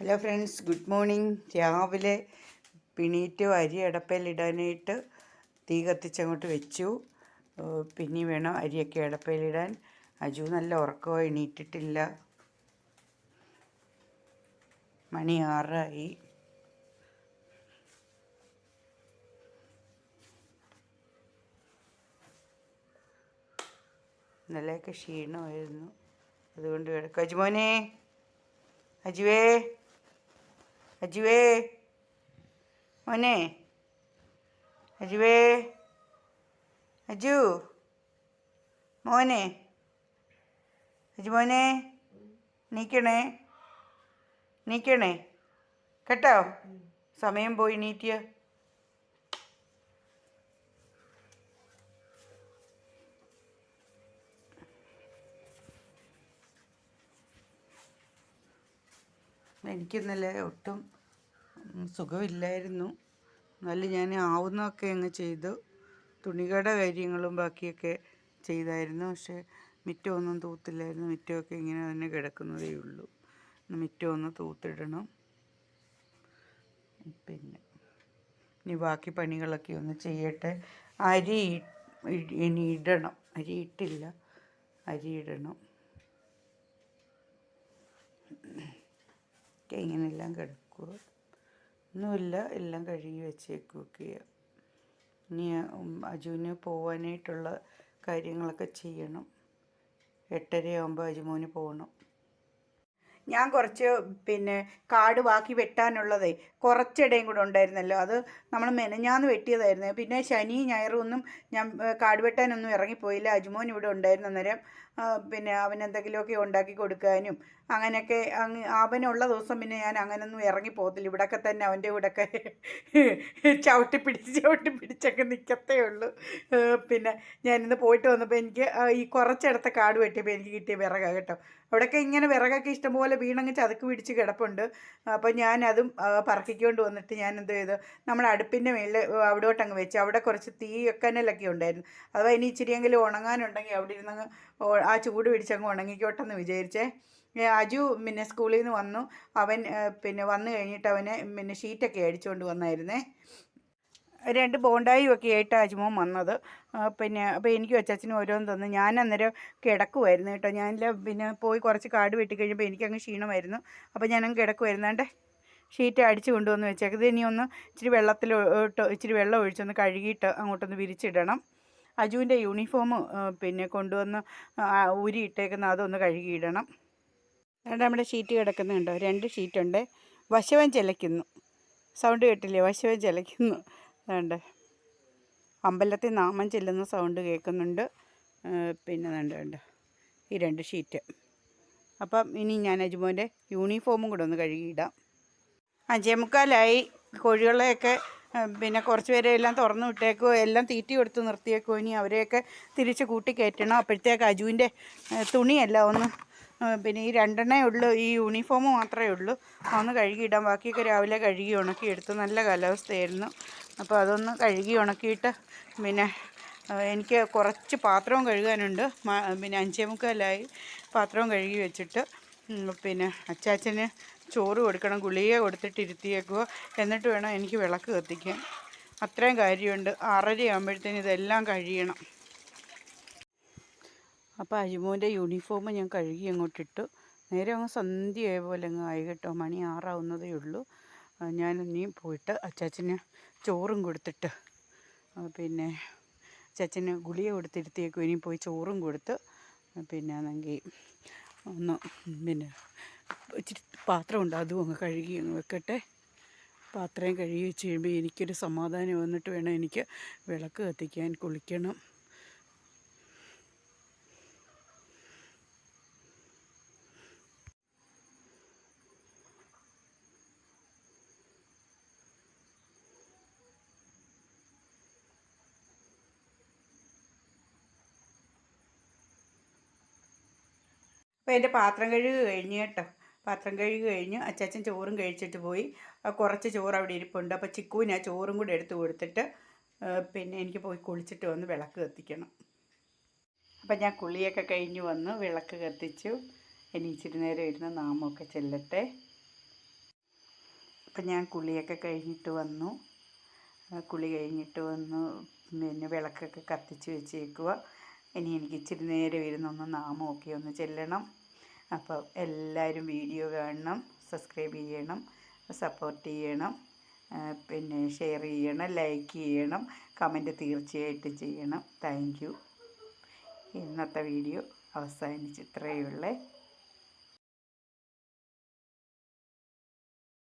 Hello friends good morning രാവിലെ പിണീറ്റ് അരി അടപ്പയിലിടാനായിട്ട് തീ കത്തിച്ചങ്ങോട്ട് വെച്ചു. പിന്നെ വേണം അരിയൊക്കെ അടപ്പയിലിടാൻ അജു നല്ല ഉറക്കമോ എണീറ്റിട്ടില്ല. മണി ആറായി. ഇന്നലെയൊക്കെ ക്ഷീണമായിരുന്നു. അതുകൊണ്ട് കിടക്കും. അജുമോനെ അജുവേ. അജുവേ. മോനെ. അജുവേ. അജു. മോനെ. അജുമോനെ നീക്കണേ. നീക്കണേ. കേട്ടോ. സമയം പോയി നീറ്റിയ. എനിക്കിന്നലെ ഒട്ടും സുഖമില്ലായിരുന്നു. എന്നാലും ഞാൻ ആവുന്നതൊക്കെ അങ്ങ് ചെയ്തു. തുണികട കാര്യങ്ങളും ബാക്കിയൊക്കെ ചെയ്തായിരുന്നു. പക്ഷേ മിറ്റമൊന്നും തൂത്തില്ലായിരുന്നു. മിറ്റമൊക്കെ ഇങ്ങനെ തന്നെ കിടക്കുന്നതേ ഉള്ളൂ. മിറ്റമൊന്ന് തൂത്തിടണം. പിന്നെ ഇനി ബാക്കി പണികളൊക്കെ ഒന്ന് ചെയ്യട്ടെ. അരി ഇനി ഇടണം. അരി ഇട്ടില്ല. അരി ഇടണം. ഒക്കെ ഇങ്ങനെയെല്ലാം കിടക്കുക ഒന്നുമില്ല എല്ലാം കഴുകി വെച്ചേക്കുകയാണ് ഇനി അജുവിന് പോവാനായിട്ടുള്ള കാര്യങ്ങളൊക്കെ ചെയ്യണം. എട്ടരയാകുമ്പോൾ അജുമോന് പോകണം ഞാൻ കുറച്ച് പിന്നെ കാട് ബാക്കി വെട്ടാനുള്ളതേ കുറച്ചിടയും കൂടെ ഉണ്ടായിരുന്നല്ലോ. അത് നമ്മൾ മെനഞ്ഞാന്ന് വെട്ടിയതായിരുന്നു. പിന്നെ ശനി ഞായറും ഒന്നും ഞാൻ കാട് വെട്ടാനൊന്നും ഇറങ്ങിപ്പോയില്ല. അജ്മോൻ ഇവിടെ ഉണ്ടായിരുന്ന അന്നേരം. പിന്നെ അവൻ എന്തെങ്കിലുമൊക്കെ ഉണ്ടാക്കി കൊടുക്കാനും അങ്ങനെയൊക്കെ അങ്ങ് അവനുള്ള ദിവസം പിന്നെ ഞാൻ അങ്ങനൊന്നും ഇറങ്ങി പോകത്തില്ല. ഇവിടെയൊക്കെ തന്നെ അവന്റെ കൂടെയൊക്കെ ചവിട്ടി പിടിച്ച് ചവിട്ടി പിടിച്ചൊക്കെ നിൽക്കത്തേ ഉള്ളൂ. പിന്നെ ഞാനിന്ന് പോയിട്ട് വന്നപ്പോൾ എനിക്ക് ഈ കുറച്ചിടത്തെ കാട് വെട്ടിയപ്പോൾ എനിക്ക് കിട്ടിയ വിറക കേട്ടോ. അവിടെയൊക്കെ ഇങ്ങനെ വിറകൊക്കെ ഇഷ്ടംപോലെ വീണങ്ങ് ചതുക്ക് പിടിച്ച് കിടപ്പുണ്ട്. അപ്പോൾ ഞാനതും പറക്കിക്കൊണ്ട് വന്നിട്ട് ഞാൻ എന്ത് ചെയ്തു? നമ്മുടെ അടുപ്പിന്റെ മേളിൽ അവിടോട്ട് അങ്ങ് വെച്ച് അവിടെ കുറച്ച് തീ വെക്കാനലൊക്കെ ഉണ്ടായിരുന്നു. അഥവാ ഇനി ഇച്ചിരിയെങ്കിലും ഉണങ്ങാനുണ്ടെങ്കിൽ അവിടെ ഇരുന്നങ്ങ് ആ ചൂട് പിടിച്ചങ്ങ് ഉണങ്ങിക്കോട്ടെന്ന് വിചാരിച്ചേ. അജു പിന്നെ സ്കൂളിൽ നിന്ന് വന്നു. അവൻ പിന്നെ വന്നു കഴിഞ്ഞിട്ട് അവനെ പിന്നെ ഷീറ്റൊക്കെ അടിച്ചുകൊണ്ട് വന്നായിരുന്നേ. രണ്ട് ബോണ്ടായും ഒക്കെ ആയിട്ട് അജ്മോൻ വന്നത്. പിന്നെ അപ്പോൾ എനിക്ക് അച്ചാച്ചനും ഓരോന്ന് തന്നു. ഞാൻ അന്നേരം കിടക്കുമായിരുന്നു കേട്ടോ. ഞാൻ പിന്നെ പോയി കുറച്ച് കാട് വെട്ടി കഴിഞ്ഞപ്പോൾ എനിക്കങ്ങ് ക്ഷീണമായിരുന്നു. അപ്പോൾ ഞാനങ്ങ് കിടക്കുമായിരുന്നു കണ്ടേ ഷീറ്റ് അടിച്ച് കൊണ്ടുവന്ന് വെച്ചേക്കത് ഇനി ഒന്ന് ഇച്ചിരി വെള്ളത്തിൽ ഇട്ട് ഇച്ചിരി വെള്ളം ഒഴിച്ചൊന്ന് കഴുകിയിട്ട് അങ്ങോട്ടൊന്ന് വിരിച്ചിടണം. അജുവിന്റെ യൂണിഫോം പിന്നെ കൊണ്ടുവന്ന് ഊരി ഇട്ടേക്കുന്ന അതൊന്ന് കഴുകിയിടണം. അതുകൊണ്ട് നമ്മുടെ ഷീറ്റ് കിടക്കുന്നുണ്ടോ. രണ്ട് ഷീറ്റുണ്ട്. വശവൻ ചിലയ്ക്കുന്നു. സൗണ്ട് കേട്ടില്ലേ? വശവൻ ചിലയ്ക്കുന്നു. അതുകൊണ്ട് അമ്പലത്തിൽ നാമം ചെല്ലുന്ന സൗണ്ട് കേൾക്കുന്നുണ്ട്. പിന്നെ വേണ്ട വേണ്ട? ഈ രണ്ട് ഷീറ്റ്. അപ്പം ഇനി ഞാൻ അജുമോന്റെ യൂണിഫോമും കൂടെ ഒന്ന് കഴുകിയിടാം. അഞ്ചേ മുക്കാലായി കോഴികളെയൊക്കെ പിന്നെ കുറച്ച് പേരെ എല്ലാം തുറന്നു വിട്ടേക്കോ എല്ലാം തീറ്റി കൊടുത്ത് നിർത്തിയേക്കോ ഇനി അവരെയൊക്കെ തിരിച്ച് കൂട്ടി കയറ്റണം അപ്പോഴത്തേക്ക് അജുവിന്റെ തുണിയല്ല ഒന്ന് പിന്നെ ഈ രണ്ടെണ്ണേ ഉള്ളൂ. ഈ യൂണിഫോം മാത്രമേ ഉള്ളൂ. ഒന്ന് കഴുകിയിടാം. ബാക്കിയൊക്കെ രാവിലെ കഴുകി ഉണക്കി എടുത്തു. നല്ല കാലാവസ്ഥയായിരുന്നു. അപ്പോൾ അതൊന്ന് കഴുകി ഉണക്കിയിട്ട് പിന്നെ എനിക്ക് കുറച്ച് പാത്രവും കഴുകാനുണ്ട്. പിന്നെ അഞ്ചേ മുക്കാലായി പാത്രവും കഴുകി വെച്ചിട്ട്. പിന്നെ അച്ചാച്ചന് ചോറ് കൊടുക്കണം. ഗുളിക കൊടുത്തിട്ട് ഇരുത്തിയേക്കുക എന്നിട്ട് വേണം എനിക്ക് വിളക്ക് കത്തിക്കാൻ. അത്രയും കാര്യമുണ്ട്. ആറര ആകുമ്പോഴത്തേന് ഇതെല്ലാം കഴിയണം. അപ്പോൾ അജിമോന്റെ യൂണിഫോം ഞാൻ കഴുകി അങ്ങോട്ട് ഇട്ടു നേരെ അങ്ങ് സന്ധ്യയായ പോലെ അങ്ങ് ആയി കേട്ടോ. മണി ആറാവുന്നതേ ഉള്ളൂ. ഞാൻ ഇനി പോയിട്ട് അച്ചാച്ചന് ചോറും കൊടുത്തിട്ട് പിന്നെ അച്ചാച്ചന് ഗുളിക കൊടുത്തിരുത്തിയേക്കും. ഇനി പോയി ചോറും കൊടുത്ത് പിന്നെ ആണെങ്കിൽ ഒന്ന് പിന്നെ ഇച്ചിരി പാത്രമുണ്ട് അതും അങ്ങ് കഴുകി അങ്ങ് വെക്കട്ടെ. പാത്രം കഴുകി വെച്ച് കഴിയുമ്പോൾ എനിക്കൊരു സമാധാനം വന്നിട്ട് വേണം എനിക്ക് വിളക്ക് കത്തിക്കാൻ കുളിക്കണം. അപ്പോൾ എന്റെ പാത്രം കഴുകി കഴിഞ്ഞ് കേട്ടോ. പാത്രം കഴുകി കഴിഞ്ഞു അച്ചാച്ചൻ ചോറും കഴിച്ചിട്ട് പോയി. കുറച്ച് ചോറ് അവിടെ ഇരിപ്പുണ്ട്. അപ്പോൾ ചിക്കുവിന് ആ ചോറും കൂടെ എടുത്ത് കൊടുത്തിട്ട് പിന്നെ എനിക്ക് പോയി കുളിച്ചിട്ട് വന്ന് വിളക്ക് കത്തിക്കണം. അപ്പം ഞാൻ കുളിയൊക്കെ കഴിഞ്ഞ് വന്ന് വിളക്ക് കത്തിച്ചു. ഇനി ഇച്ചിരി നേരം ഇരുന്ന് നാമമൊക്കെ ചെല്ലട്ടെ. അപ്പം ഞാൻ കുളിയൊക്കെ കഴിഞ്ഞിട്ട് വന്നു. കുളി കഴിഞ്ഞിട്ട് വന്നു പിന്നെ വിളക്കൊക്കെ കത്തിച്ച് വെച്ചേക്കുക ഇനി എനിക്ക് ഇച്ചിരി നേരം ഇരുന്നൊന്ന് നാമമൊക്കെ ഒന്ന് ചെല്ലണം. അപ്പോൾ എല്ലാവരും വീഡിയോ കാണണം സബ്സ്ക്രൈബ് ചെയ്യണം സപ്പോർട്ട് ചെയ്യണം പിന്നെ ഷെയർ ചെയ്യണം ലൈക്ക് ചെയ്യണം കമന്റ് തീർച്ചയായിട്ടും ചെയ്യണം. Thank you. ഇന്നത്തെ വീഡിയോ അവസാനിച്ച് ഇത്രയേ ഉള്ളേ.